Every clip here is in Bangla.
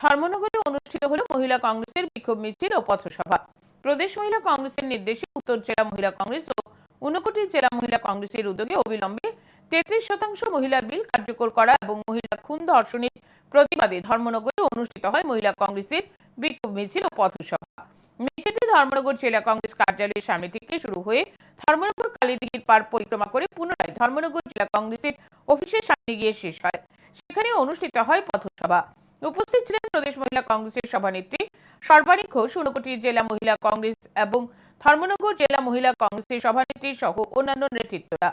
ধর্মনগরে অনুষ্ঠিত হল মহিলা কংগ্রেসের বিক্ষোভ মিছিল ও পথসভা। প্রদেশ মহিলা কংগ্রেসের নির্দেশে উত্তর জেলা মহিলা কংগ্রেস ও ঊনকোটি জেলা মহিলা কংগ্রেসের উদ্যোগে অবিলম্বে তেত্রিশ শতাংশ মহিলা বিল কার্যকর করা এবং মহিলা খুন ধর্ষণের প্রতিবাদে ধর্মনগরে অনুষ্ঠিত হয় মহিলা কংগ্রেসের বিক্ষোভ মিছিল ও পথসভা। মিছিলটি ধর্মনগর জেলা কংগ্রেস কার্যালয়ের সামনে থেকে শুরু হয়ে ধর্মনগর কালীদিঘির পার পরিক্রমা করে পুনরায় ধর্মনগর জেলা কংগ্রেসের অফিসের সামনে গিয়ে শেষ হয়। সেখানে অনুষ্ঠিত হয় পথসভা। উপস্থিত ছিলেন প্রদেশ মহিলা কংগ্রেসের সভানেত্রী সর্বাণী ঘোষ, ঊনকোটি জেলা মহিলা কংগ্রেস এবং ধর্মনগর জেলা মহিলা কংগ্রেসের সভানেত্রী সহ অন্যান্য নেতৃত্বরা।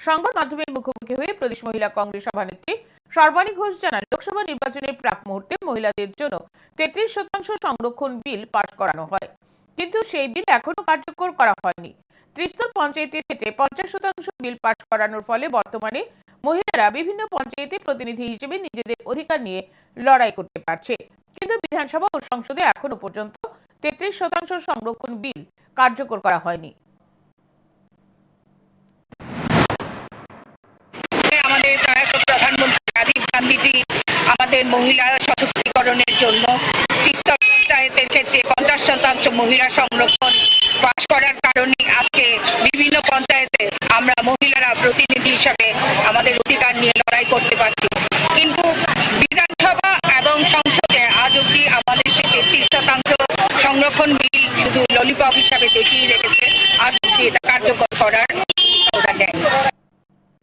সংবাদ মাধ্যমের মুখোমুখি হয়ে প্রদেশ মহিলা কংগ্রেস সভানেত্রী সর্বাণী ঘোষ জানান, লোকসভা নির্বাচনের প্রাক মুহূর্তে মহিলাদের জন্য তেত্রিশ শতাংশ সংরক্ষণ বিল পাশ করানো হয়। কিন্তু সেই বিল এখনও কার্যকর করা হয়নি। ত্রিস্তর পঞ্চায়েতে থেকে পঞ্চাশ শতাংশ বিল পাশ করানোর ফলে বর্তমানে মহিলারা বিভিন্ন পঞ্চায়েতে প্রতিনিধি হিসেবে নিজেদের অধিকার নিয়ে লড়াই করতে পারছে। কিন্তু বিধানসভা ও সংসদে এখনও পর্যন্ত তেত্রিশ শতাংশ সংরক্ষণ বিল কার্যকর করা হয়নি। আমাদের মহিলা সশক্তিকরণের জন্য তিস্তর পঞ্চায়েতের ক্ষেত্রে পঞ্চাশ শতাংশ মহিলা সংরক্ষণ পাশ করার কারণে আজকে বিভিন্ন পঞ্চায়েতে আমরা মহিলারা প্রতিনিধি হিসাবে আমাদের অধিকার নিয়ে লড়াই করতে পারছি কিন্তু বিধানসভা এবং সংসদে আজ অব্দি আমাদের সে তেত্রিশ শতাংশ সংরক্ষণ বিল শুধু ললিপপ হিসাবে দেখিয়ে রেখেছে। এটা কার্যকর করার